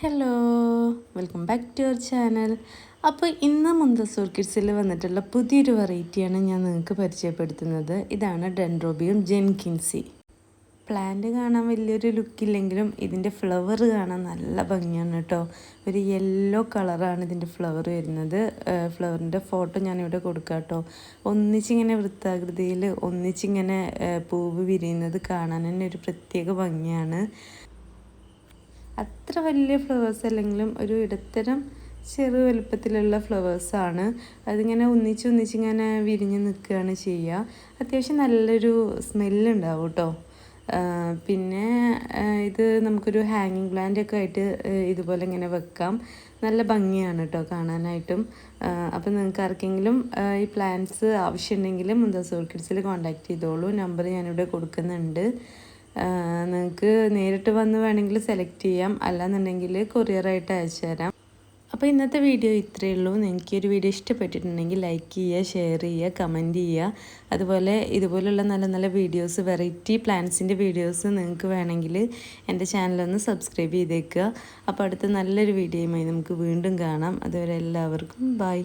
Hello welcome back to our channel അപ്പോൾ ഇന്ന് മുന്തസൂർ കിഡ്സിൽ വന്നിട്ടുള്ള പുതിയൊരു വെറൈറ്റിയാണ് ഞാൻ നിങ്ങൾക്ക് പരിചയപ്പെടുത്തുന്നത്. ഇതാണ് ഡെൻഡ്രോബിയം ജെൻകിൻസി പ്ലാന്റ് കാണാൻ വലിയൊരു ലുക്കില്ലെങ്കിലും ഇതിന്റെ ഫ്ലവർ കാണാൻ നല്ല ഭംഗിയാണ് കേട്ടോ. ഒരു യെല്ലോ കളറാണ് ഇതിന്റെ ഫ്ലവർ വരുന്നത്. ഫ്ലവറിന്റെ ഫോട്ടോ ഞാനിവിടെ കൊടുക്കാം കേട്ടോ. ഒന്നിച്ചിങ്ങനെ വൃത്താകൃതിയിൽ ഒന്നിച്ചിങ്ങനെ പൂവ് വിരിയുന്നത് കാണാൻ തന്നെ ഒരു പ്രത്യേക ഭംഗിയാണ്. അത്ര വലിയ ഫ്ലവേഴ്സ് അല്ലെങ്കിലും ഒരു ഇടത്തരം ചെറു വലുപ്പത്തിലുള്ള ഫ്ലവേഴ്സാണ് അതിങ്ങനെ ഒന്നിച്ച് ഇങ്ങനെ വിരിഞ്ഞ് നിൽക്കുകയാണ് ചെയ്യുക. അത്യാവശ്യം നല്ലൊരു സ്മെല്ലുണ്ടാവും കേട്ടോ. പിന്നെ ഇത് നമുക്കൊരു ഹാങ്ങിങ് പ്ലാന്റ് ഒക്കെ ആയിട്ട് ഇതുപോലെ ഇങ്ങനെ വെക്കാം. നല്ല ഭംഗിയാണ് കേട്ടോ കാണാനായിട്ടും. അപ്പം നിങ്ങൾക്ക് ആർക്കെങ്കിലും ഈ പ്ലാന്റ്സ് ആവശ്യമുണ്ടെങ്കിൽ മുന്തസോൾ ഓർക്കിഡ്സിൽ കോൺടാക്റ്റ് ചെയ്തോളൂ. നമ്പർ ഞാനിവിടെ കൊടുക്കുന്നുണ്ട്. നിങ്ങൾക്ക് നേരിട്ട് വന്ന് വേണമെങ്കിൽ സെലക്ട് ചെയ്യാം. അല്ലാന്നുണ്ടെങ്കിൽ കൊറിയറായിട്ട് അയച്ചു തരാം. അപ്പോൾ ഇന്നത്തെ വീഡിയോ ഇത്രയേ ഉള്ളൂ. നിങ്ങൾക്ക് ഒരു വീഡിയോ ഇഷ്ടപ്പെട്ടിട്ടുണ്ടെങ്കിൽ ലൈക്ക് ചെയ്യുക ഷെയർ ചെയ്യുക കമന്റ് ചെയ്യുക. അതുപോലെ ഇതുപോലുള്ള നല്ല നല്ല വീഡിയോസ് വെറൈറ്റി പ്ലാൻസിന്റെ വീഡിയോസ് നിങ്ങൾക്ക് വേണമെങ്കിൽ എന്റെ ചാനലൊന്ന് സബ്സ്ക്രൈബ് ചെയ്തേക്കുക. അപ്പോൾ അടുത്ത നല്ലൊരു വീഡിയോയുമായി നമുക്ക് വീണ്ടും കാണാം. അതുവരെ എല്ലാവർക്കും ബൈ